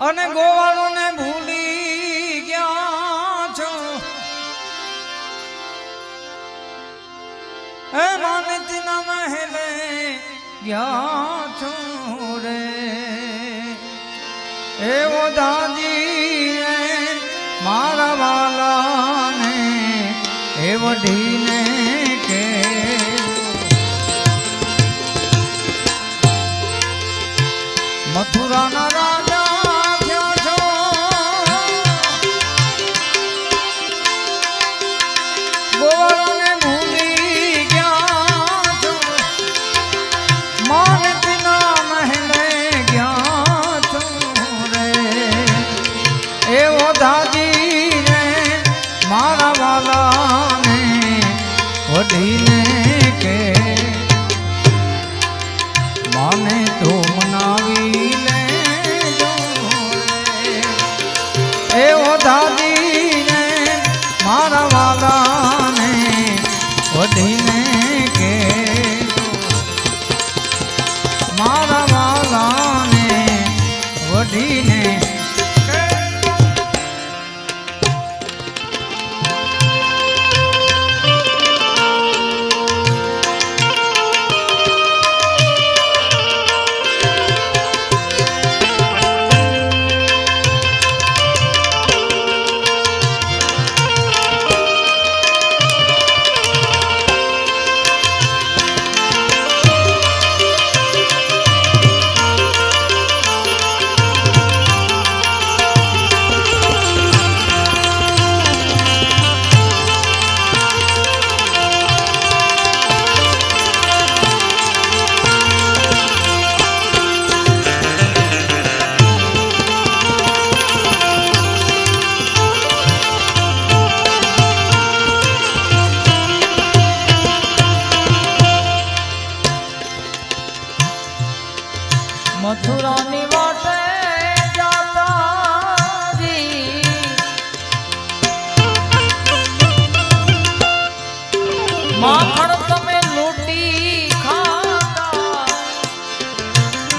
અને ગોવાળોને ભૂલી ગયા છો. એ માનતીના મહેલે ગયા છો રે. એવો દાદી મારા વાલાને એ વઢીને કે. મથુરાના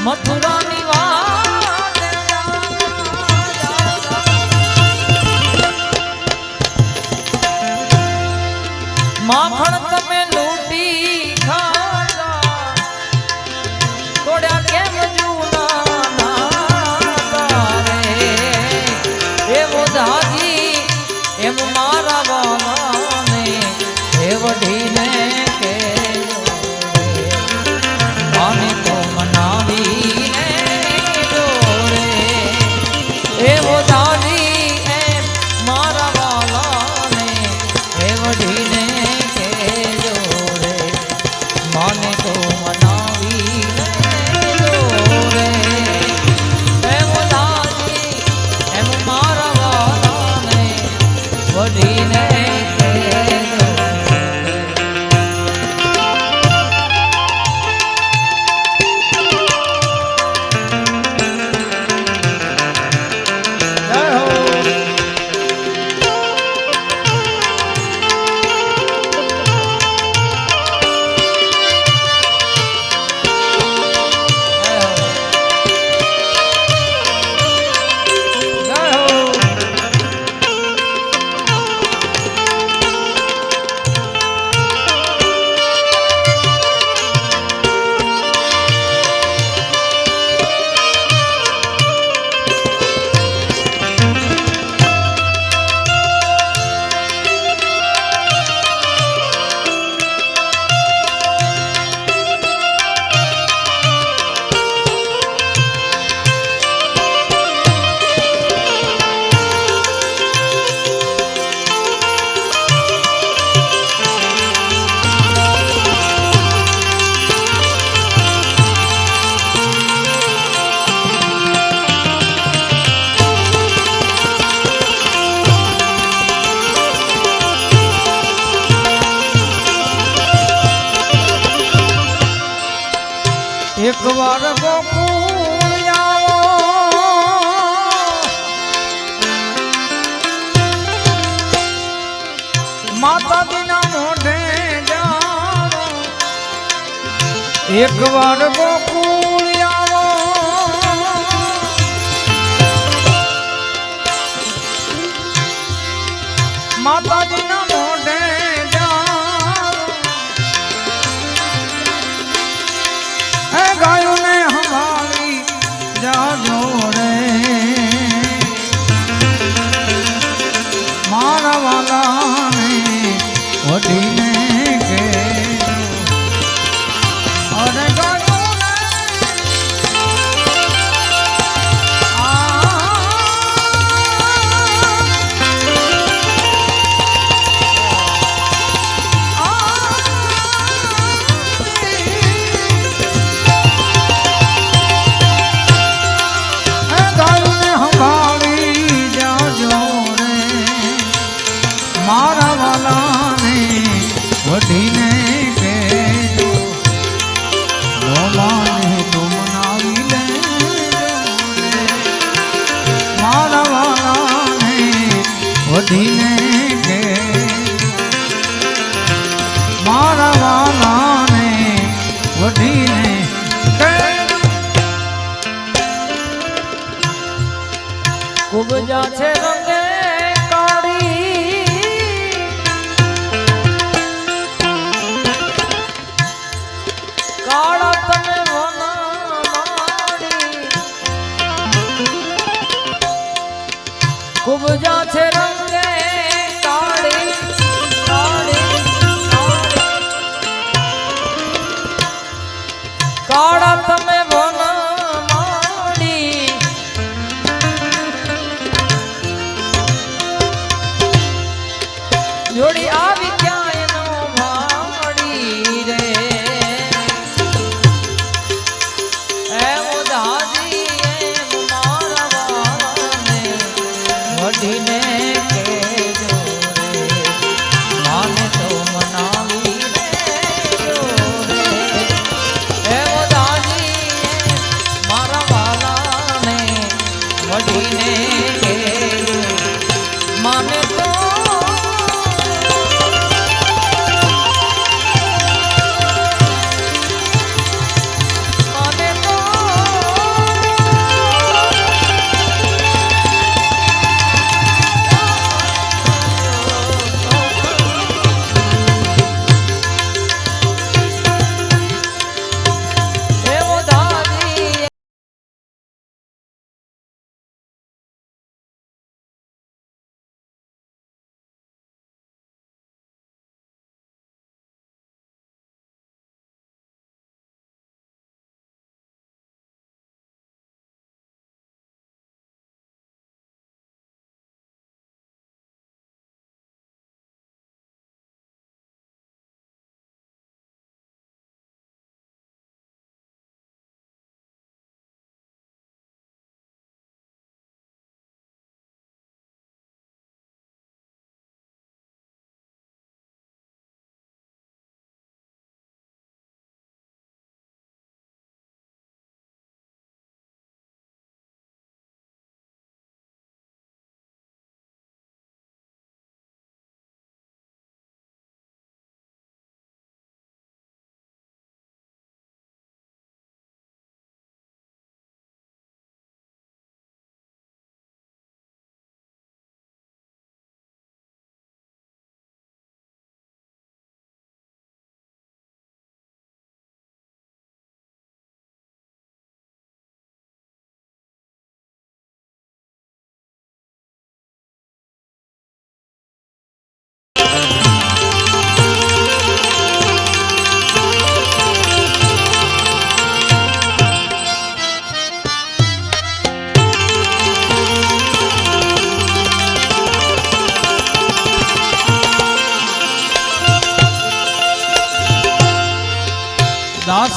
મથુરાની વાત. એક વાર વઢીને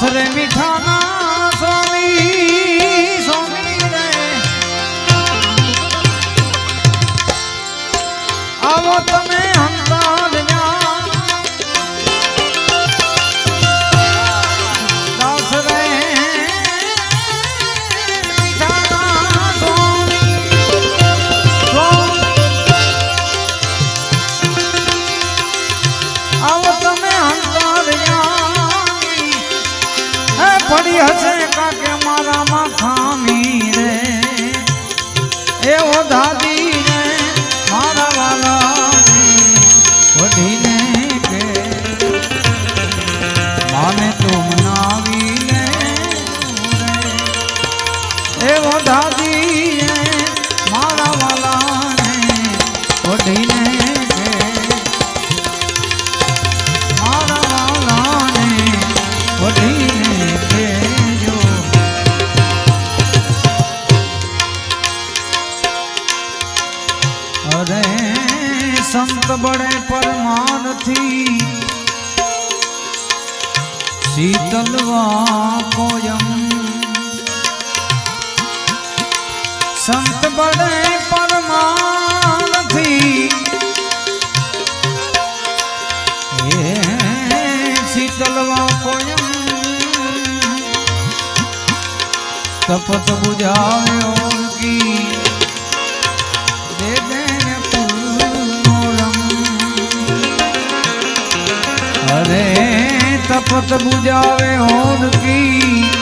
દાસ રે મીઠાના સ્વામી સ્વામી રે. આવો તમે હંતાલ আছে কাকে શીતલવા કોયમ. સંત બળે પરમાનથી હે શીતલવા કોયમ. તપત બુજાવ્યો કી. દે દેને પૂર્ણોરમ અરે તપત બુજાવે હોન કી.